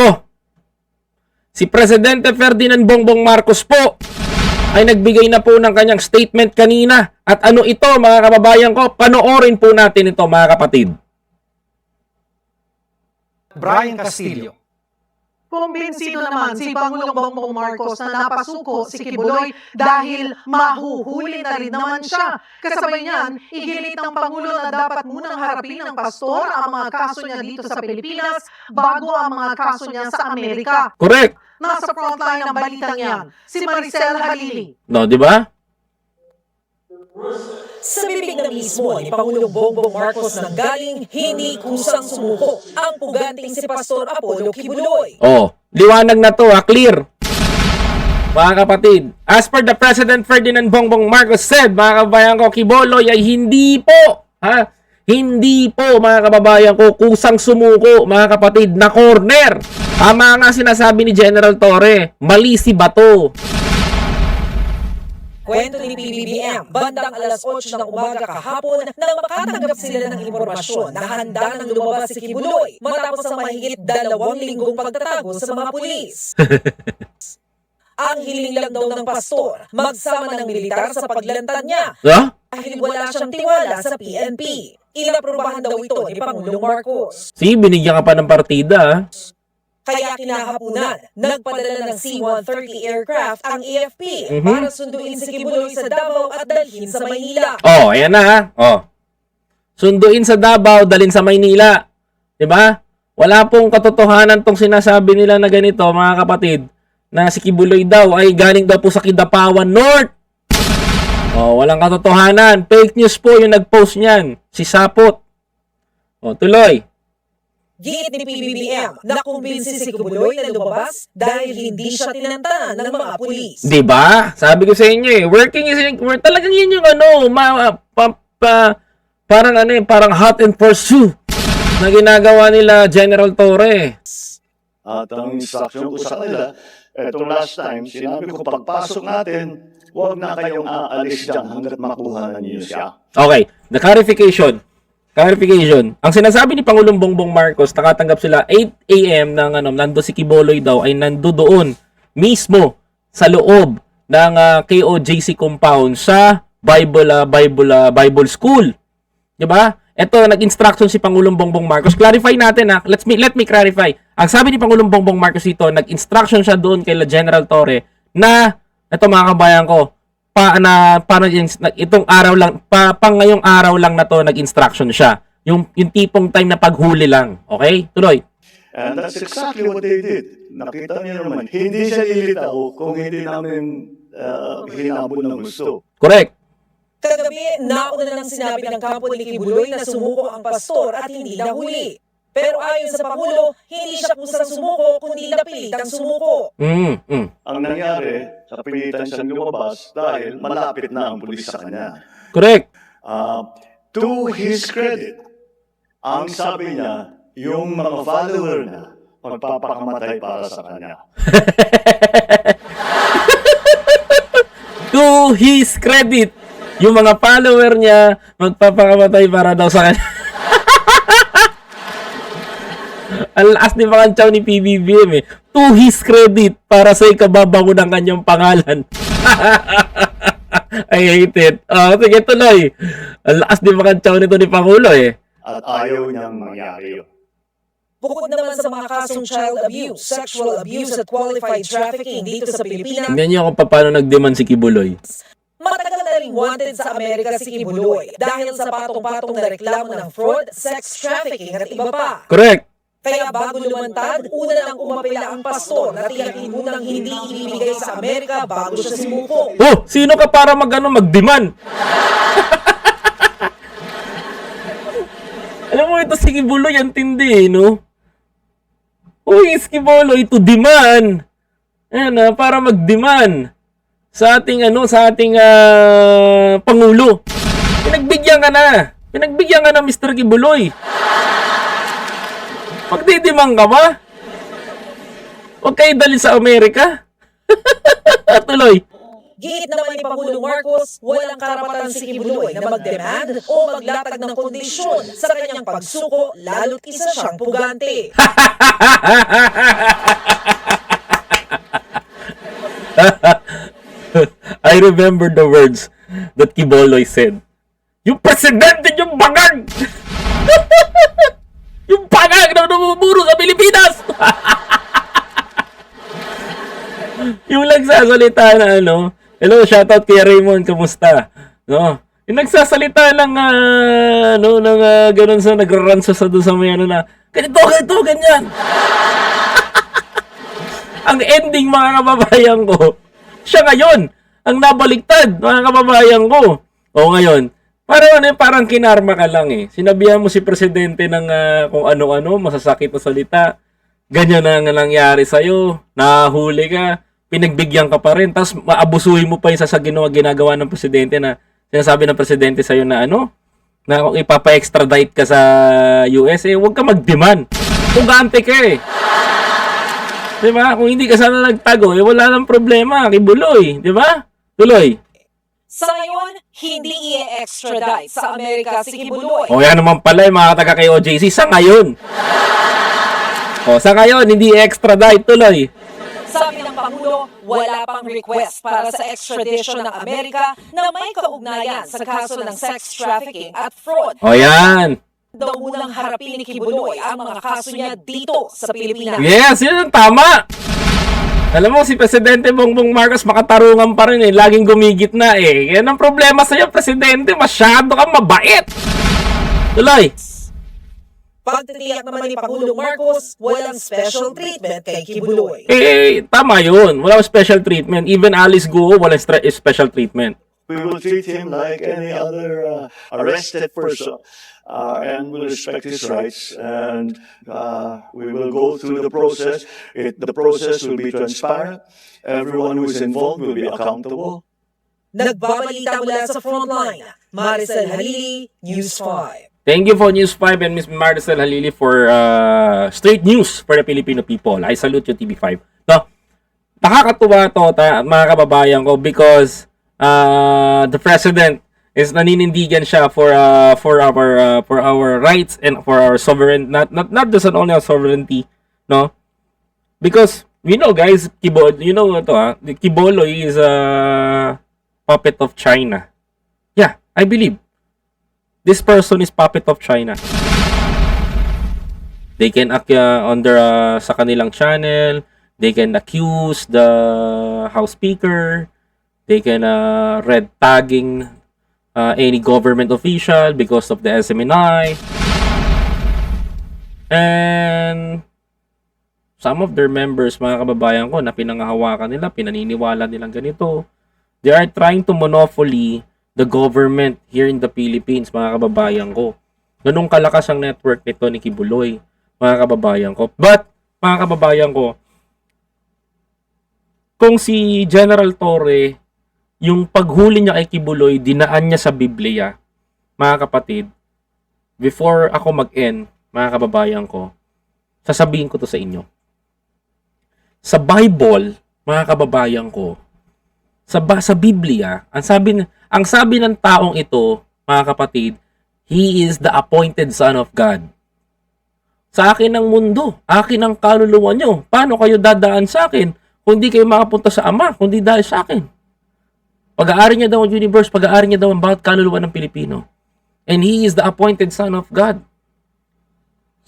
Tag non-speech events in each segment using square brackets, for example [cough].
ko. Si Presidente Ferdinand Bongbong Marcos po ay nagbigay na po ng kanyang statement kanina. At ano ito mga kababayan ko? Panoorin po natin ito mga kapatid. Brian Castillo. Kumbinsido naman si Pangulong Bongbong Marcos na napasuko si Kibuloy dahil mahuhuli na rin naman siya. Kasabay niyan, igilit ng Pangulo na dapat munang harapin ng pastor ang mga kaso niya dito sa Pilipinas bago ang mga kaso niya sa Amerika. Correct. Nasa frontline ng balitang yan, si Maricel Halili. No, di ba? Sa bibig na mismo ni Pangulong Bongbong Marcos nang galing, hindi kusang sumuko ang puganting si Pastor Apollo Kibuloy. Oh, liwanag na to ha, clear. Mga kapatid, as per the President Ferdinand Bongbong Marcos said, mga kababayan ko, Kiboloy ay hindi po, ha? Hindi po, mga kababayan ko, kusang sumuko, mga kapatid, na corner. Tama nga sinasabi ni General Torre, mali si Bato. Kwento ni PBBM, bandang alas 8 ng umaga kahapon nang makatanggap sila ng impormasyon na handa nang lumabas si Kibuloy matapos ang mahigit dalawang linggong pagtatago sa mga pulis. [laughs] ang hiling lang daw ng pastor, magsama ng militar sa paglantad niya Ha? dahil wala siyang tiwala sa PNP. Inaprobahan daw ito ni Pangulong Marcos. Si, binigyan ka pa ng partida, ha? Kaya kinahapunan, nagpadala ng C-130 aircraft ang AFP Mhm. para sunduin si Kibuloy sa Davao at dalhin sa Maynila. Oh, ayan na ha. Oh. Sunduin sa Davao, dalin sa Maynila. 'Di ba? Wala pong katotohanan tong sinasabi nila na ganito, mga kapatid, na si Kibuloy daw ay galing daw po sa Kidapawan North. Oh, walang katotohanan. Fake news po yung nag-post niyan. Si Sapot. Oh, tuloy. Giit ni PBBM na kumbinsi si Kibuloy na lumabas dahil hindi siya tinantanan ng mga pulis. 'Di ba? Sabi ko sa inyo eh, working is work talagang yun yung ano, ma, pa, pa- parang ano eh, parang hot and pursue na ginagawa nila General Torre. At ang instruction ko sa kanila, etong last time, sinabi ko pagpasok natin, huwag na kayong aalis dyan hanggat makuha na niyo siya. Okay, the clarification. Clarification. Ang sinasabi ni Pangulong Bongbong Marcos, nakatanggap sila 8 a.m. ng ano, nando si Kiboloy daw ay nando doon mismo sa loob ng ah, KOJC compound sa Bible ah, Bible ah, Bible School. 'Di ba? Ito nag-instruction si Pangulong Bongbong Marcos. Clarify natin ha. Let's me let me clarify. Ang sabi ni Pangulong Bongbong Marcos dito, nag-instruction siya doon kay General Torre na ito mga kabayan ko, pa na para itong araw lang pa, pang ngayong araw lang na to nag-instruction siya. Yung yung tipong time na paghuli lang. Okay? Tuloy. And that's exactly what they did. Nakita niyo naman, hindi siya lilitaw kung hindi namin uh, hinabol ng gusto. Correct. Kagabi, nauna na nang sinabi ng kampo ni Kibuloy na sumuko ang pastor at hindi nahuli. Pero ayon sa Pangulo, hindi siya kusang sumuko kundi napilitang sumuko. Mm, mm. Ang nangyari, sa pilitan siyang lumabas dahil malapit na ang pulis sa kanya. Correct. Uh, to his credit, ang sabi niya, yung mga follower niya, magpapakamatay para sa kanya. [laughs] To his credit, yung mga follower niya magpapakamatay para daw sa kanya. Ang lakas ni mga chow ni PBBM eh. To his credit para sa ikababango ng kanyang pangalan. [laughs] I hate it. Oh, sige, tuloy. Ang lakas ni mga chow nito ni Pangulo eh. At ayaw niyang mangyari yun. Bukod naman sa mga kasong child abuse, sexual abuse at qualified trafficking dito sa Pilipinas, Tingnan niyo kung paano nag-demand si Kibuloy. matagal na rin wanted sa Amerika si Kibuloy dahil sa patong-patong na reklamo ng fraud, sex trafficking at iba pa. Correct. Kaya bago lumantad, una nang umapela ang pastor na tiyakin munang hindi ibibigay sa Amerika bago siya sumuko. Oh, sino ka para mag ano, mag-demand? [laughs] Alam mo ito si Kibuloy ang tindi, eh, no? Uy, si Kibuloy to demand. Ayan ah, para mag-demand sa ating ano, sa ating ah, pangulo. Pinagbigyan ka na. Pinagbigyan ka na Mr. Kibuloy. Magdidimang ka ba? Huwag kayo dali sa Amerika. [laughs] Tuloy. Giit naman ni Pangulong Marcos, walang karapatan si Kibuloy na mag-demand o maglatag ng kondisyon sa kanyang pagsuko lalo't isa siyang pugante. [laughs] I remember the words that Kiboloy said. Yung presidente [laughs] yung bangag! yung bangag na namumuro sa Pilipinas! yung nagsasalita na ano, hello, shoutout kay Raymond, kamusta? No? Yung nagsasalita lang, ah, ano, nang uh, ganun sa nagraransa sa doon sa may ano na, ganito, ganito, ganyan. [laughs] ang ending mga kababayan ko, siya ngayon, ang nabaliktad, mga kababayan ko. O ngayon, parang ano, parang kinarma ka lang eh. Sinabihan mo si presidente ng ah, kung ano-ano, masasakit na salita. Ganyan na ang nangyari sa'yo. Nahuli ka. Pinagbigyan ka pa rin. Tapos maabusuhin mo pa yung sa ginawa, ginagawa ng presidente na sinasabi ng presidente sa'yo na ano, na kung ipapa-extradite ka sa US, eh, huwag ka mag-demand. Pugante ka eh. Di? Kung hindi ka sana nagtago, eh wala nang problema. Kibuloy. Di ba? Tuloy. Sa ngayon, hindi i-extradite sa Amerika si Kibuloy. O yan naman pala yung mga taga kay OJC sa ngayon. [laughs] O sa ngayon, hindi extradite tuloy. Sabi ng Pangulo, wala pang request para sa extradition ng Amerika na may kaugnayan sa kaso ng sex trafficking at fraud. O yan. Daw munang harapin ni Kibuloy ang mga kaso niya dito sa Pilipinas. Yes, yun ang tama. Alam mo, si Presidente Bongbong Marcos makatarungan pa rin eh. Laging gumigit na eh. Yan ang problema sa'yo, Presidente. Masyado kang mabait. Tuloy. Pagtitiyak naman ni Pangulong Marcos, walang special treatment kay Kibuloy. Eh, tama yun. Wala special treatment. Even Alice Guo, walang special treatment. We will treat him like any other uh, arrested person uh, and will respect his rights. And uh, we will go through the process. It, the process will be transparent. Everyone who is involved will be accountable. Nagbabalita mula sa frontline, Maricel Halili, News 5. Thank you for News 5 and Miss Maricel Halili for uh, straight news for the Filipino people. I salute you, TV5. No, nakakatuwa to, ta, mga kababayan ko, because uh, the President is naninindigan siya for uh, for our uh, for our rights and for our sovereign not not not just only our sovereignty no because you know guys Kibo you know ito ah the Kibolo is a puppet of China yeah I believe this person is puppet of China. They can uh, under uh, sa kanilang channel. They can accuse the House Speaker. They can uh, red tagging uh, any government official because of the SMNI. And some of their members, mga kababayan ko, na pinangahawakan nila, pinaniniwala nilang ganito. They are trying to monopoly the government here in the Philippines, mga kababayan ko. Ganong kalakas ang network nito ni Kibuloy, mga kababayan ko. But, mga kababayan ko, kung si General Torre, yung paghuli niya kay Kibuloy, dinaan niya sa Biblia, mga kapatid, before ako mag-end, mga kababayan ko, sasabihin ko to sa inyo. Sa Bible, mga kababayan ko, sa sa Biblia, ang sabi ang sabi ng taong ito, mga kapatid, he is the appointed son of God. Sa akin ang mundo, akin ang kaluluwa nyo. Paano kayo dadaan sa akin kung di kayo makapunta sa Ama, kung di dahil sa akin? Pag-aari niya daw ang universe, pag-aari niya daw ang bawat kaluluwa ng Pilipino. And he is the appointed son of God.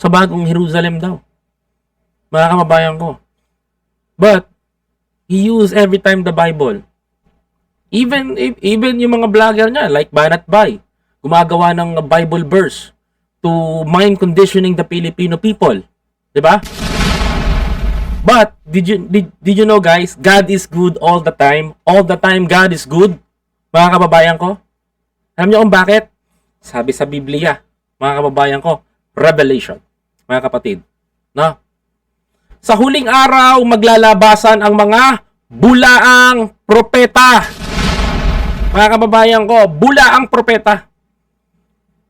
Sa bagong Jerusalem daw. Mga kababayan ko. But, he used every time the Bible. Even even yung mga vlogger niya like Banat Bay, gumagawa ng Bible verse to mind conditioning the Filipino people. 'Di ba? But did you did, did you know guys, God is good all the time. All the time God is good. Mga kababayan ko. Alam niyo kung bakit? Sabi sa Biblia, mga kababayan ko, Revelation. Mga kapatid, no? Sa huling araw maglalabasan ang mga bulaang propeta. Mga kababayan ko, bula ang propeta.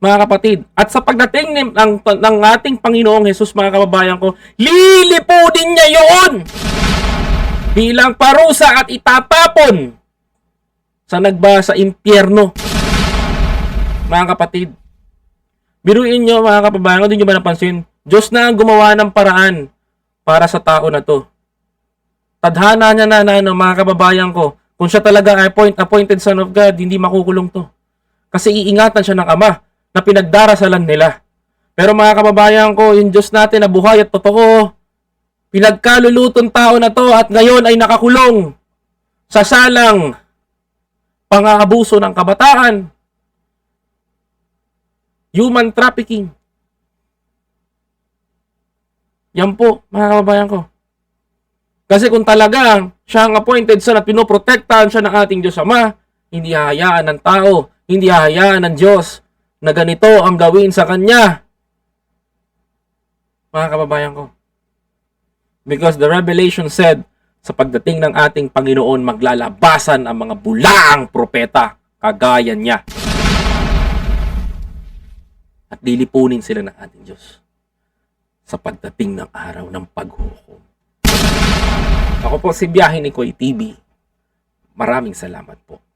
Mga kapatid. At sa pagdating ng, ng, ng ating Panginoong Jesus, mga kababayan ko, lilipudin niya yun! Bilang parusa at itatapon Sanag ba sa impyerno? Mga kapatid. Biruin nyo mga kapabayan, hindi nyo ba napansin? Diyos na ang gumawa ng paraan para sa tao na to. Tadhana niya na, na ano, mga kababayan ko, kung siya talaga ay appoint, appointed son of God, hindi makukulong to. Kasi iingatan siya ng Ama na pinagdarasalan nila. Pero mga kababayan ko, yung Diyos natin na buhay at totoo, pinagkalulutong tao na to at ngayon ay nakakulong sa salang pang-aabuso ng kabataan, human trafficking. Yan po, mga kababayan ko. Kasi kung talagang siya ang appointed son at pinoprotektahan siya ng ating Diyos Ama, hindi hahayaan ng tao, hindi hahayaan ng Diyos na ganito ang gawin sa Kanya. Mga kababayan ko. Because the revelation said, sa pagdating ng ating Panginoon, maglalabasan ang mga bulaang propeta, kagaya niya. At lilipunin sila ng ating Diyos sa pagdating ng araw ng paghukom. Ako po si Biyahe ni Koy TV. Maraming salamat po.